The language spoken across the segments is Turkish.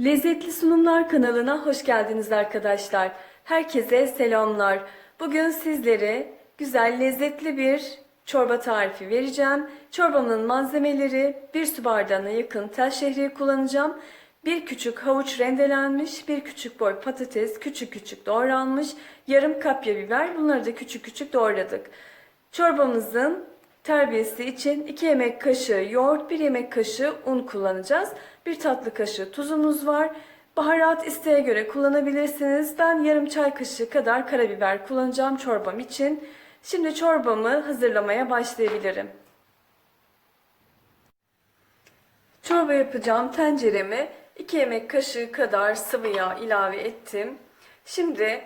Lezzetli Sunumlar kanalına hoş geldiniz arkadaşlar. Herkese selamlar. Bugün sizlere güzel lezzetli bir çorba tarifi vereceğim. Çorbamın malzemeleri bir su bardağına yakın tel şehriye kullanacağım. Bir küçük havuç rendelenmiş, bir küçük boy patates küçük küçük doğranmış, yarım kapya biber bunları da küçük küçük doğradık. Çorbamızın terbiyesi için 2 yemek kaşığı yoğurt, 1 yemek kaşığı un kullanacağız. 1 tatlı kaşığı tuzumuz var. Baharat isteğe göre kullanabilirsiniz. Ben yarım çay kaşığı kadar karabiber kullanacağım çorbam için. Şimdi çorbamı hazırlamaya başlayabilirim. Çorba yapacağım tencereme 2 yemek kaşığı kadar sıvı yağ ilave ettim. Şimdi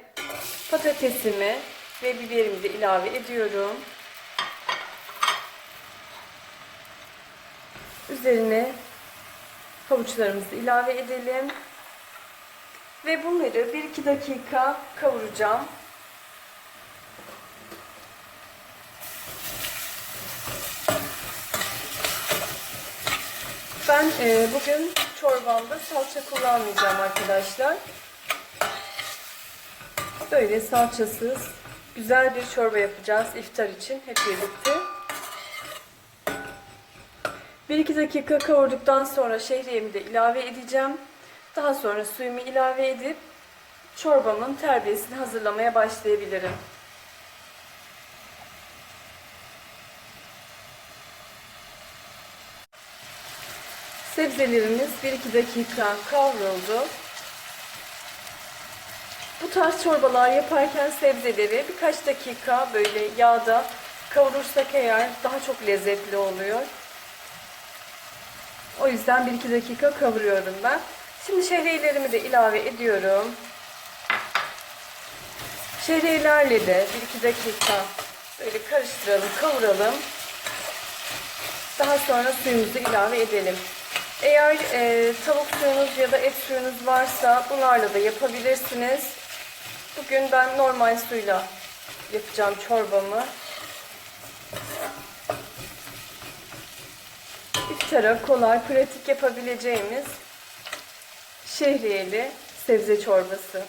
patatesimi ve biberimi de ilave ediyorum. Üzerine havuçlarımızı ilave edelim. Ve bunları 1-2 dakika kavuracağım. Ben e, bugün çorbamda salça kullanmayacağım arkadaşlar. Böyle salçasız güzel bir çorba yapacağız iftar için hep birlikte. 1-2 dakika kavurduktan sonra şehriyemi de ilave edeceğim. Daha sonra suyumu ilave edip çorbamın terbiyesini hazırlamaya başlayabilirim. Sebzelerimiz 1-2 dakika kavruldu. Bu tarz çorbalar yaparken sebzeleri birkaç dakika böyle yağda kavurursak eğer daha çok lezzetli oluyor. O yüzden 1-2 dakika kavuruyorum ben. Şimdi şehriyelerimi de ilave ediyorum. Şehriyelerle de 1-2 dakika böyle karıştıralım, kavuralım. Daha sonra suyumuzu ilave edelim. Eğer e, tavuk suyunuz ya da et suyunuz varsa bunlarla da yapabilirsiniz. Bugün ben normal suyla yapacağım çorbamı. İftara kolay, pratik yapabileceğimiz şehriyeli sebze çorbası.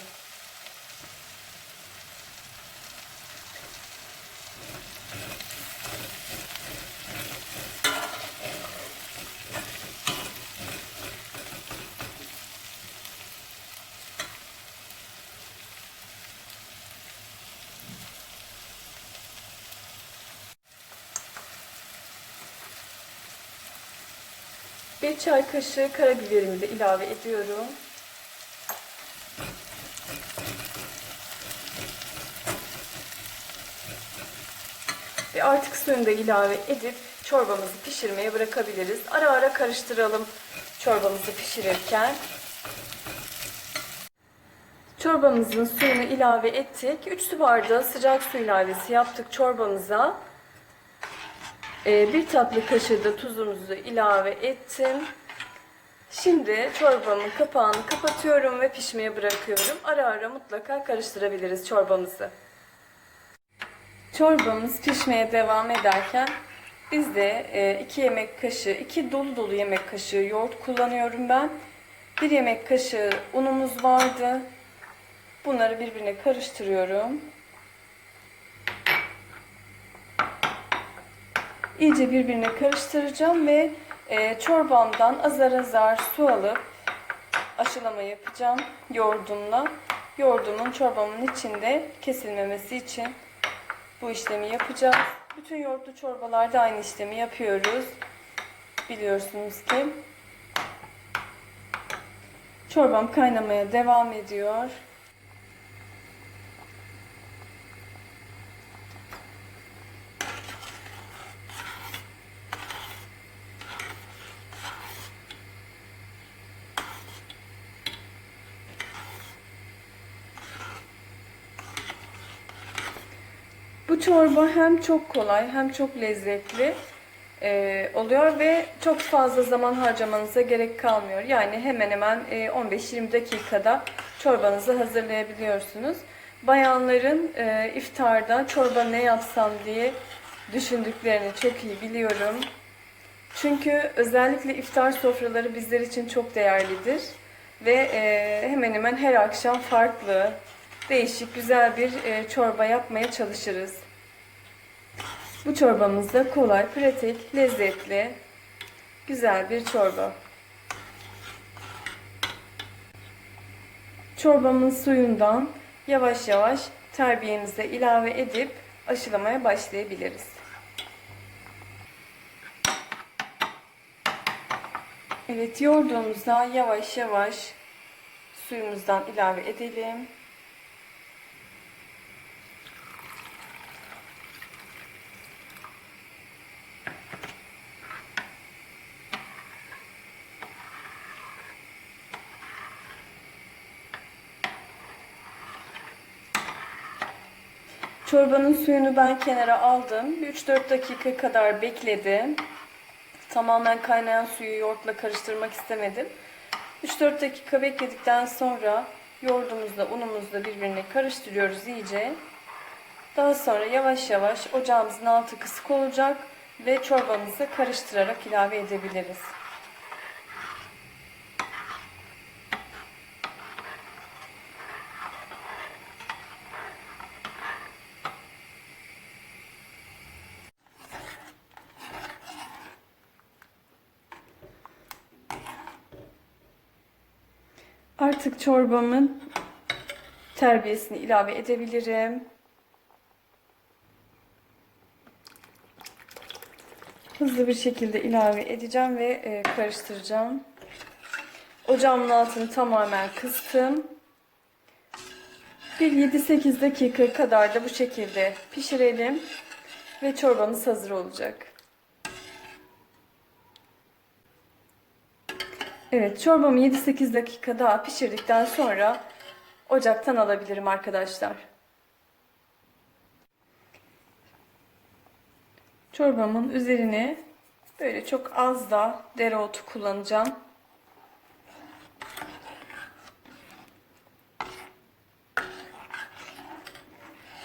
Bir çay kaşığı karabiberimi de ilave ediyorum. Ve artık suyunu da ilave edip çorbamızı pişirmeye bırakabiliriz. Ara ara karıştıralım çorbamızı pişirirken. Çorbamızın suyunu ilave ettik. 3 su bardağı sıcak su ilavesi yaptık çorbamıza. Ee, bir tatlı kaşığı da tuzumuzu ilave ettim. Şimdi çorbamın kapağını kapatıyorum ve pişmeye bırakıyorum. Ara ara mutlaka karıştırabiliriz çorbamızı. Çorbamız pişmeye devam ederken biz de 2 yemek kaşığı, 2 dolu dolu yemek kaşığı yoğurt kullanıyorum ben. 1 yemek kaşığı unumuz vardı. Bunları birbirine karıştırıyorum. İyice birbirine karıştıracağım ve e, çorbamdan azar azar su alıp aşılama yapacağım yoğurdumla. Yoğurdumun çorbamın içinde kesilmemesi için bu işlemi yapacağız. Bütün yoğurtlu çorbalarda aynı işlemi yapıyoruz. Biliyorsunuz ki. Çorbam kaynamaya devam ediyor. Bu çorba hem çok kolay hem çok lezzetli e, oluyor ve çok fazla zaman harcamanıza gerek kalmıyor. Yani hemen hemen e, 15-20 dakikada çorbanızı hazırlayabiliyorsunuz. Bayanların e, iftarda çorba ne yapsam diye düşündüklerini çok iyi biliyorum. Çünkü özellikle iftar sofraları bizler için çok değerlidir. Ve e, hemen hemen her akşam farklı, değişik, güzel bir e, çorba yapmaya çalışırız. Bu çorbamız da kolay, pratik, lezzetli, güzel bir çorba. Çorbamın suyundan yavaş yavaş terbiyemize ilave edip aşılamaya başlayabiliriz. Evet yoğurduğumuzda yavaş yavaş suyumuzdan ilave edelim. Çorbanın suyunu ben kenara aldım. 3-4 dakika kadar bekledim. Tamamen kaynayan suyu yoğurtla karıştırmak istemedim. 3-4 dakika bekledikten sonra yoğurdumuzla unumuzla birbirine karıştırıyoruz iyice. Daha sonra yavaş yavaş ocağımızın altı kısık olacak ve çorbamızı karıştırarak ilave edebiliriz. Artık çorbamın terbiyesini ilave edebilirim. Hızlı bir şekilde ilave edeceğim ve e, karıştıracağım. Ocağımın altını tamamen kıstım. Bir 7-8 dakika kadar da bu şekilde pişirelim ve çorbamız hazır olacak. Evet, çorbamı 7-8 dakika daha pişirdikten sonra ocaktan alabilirim arkadaşlar. Çorbamın üzerine böyle çok az da dereotu kullanacağım.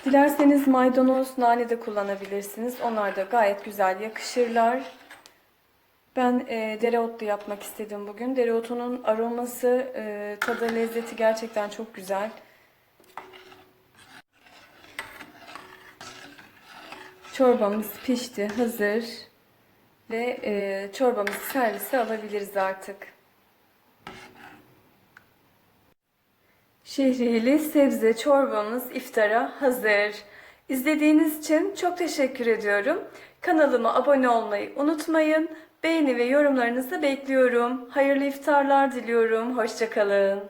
Dilerseniz maydanoz, nane de kullanabilirsiniz. Onlar da gayet güzel yakışırlar. Ben e, dereotlu yapmak istedim bugün. Dereotunun aroması, e, tadı, lezzeti gerçekten çok güzel. Çorbamız pişti, hazır. Ve e, çorbamızı servise alabiliriz artık. Şehriyeli sebze çorbamız iftara hazır. İzlediğiniz için çok teşekkür ediyorum. Kanalıma abone olmayı unutmayın. Beğeni ve yorumlarınızı bekliyorum. Hayırlı iftarlar diliyorum. Hoşçakalın.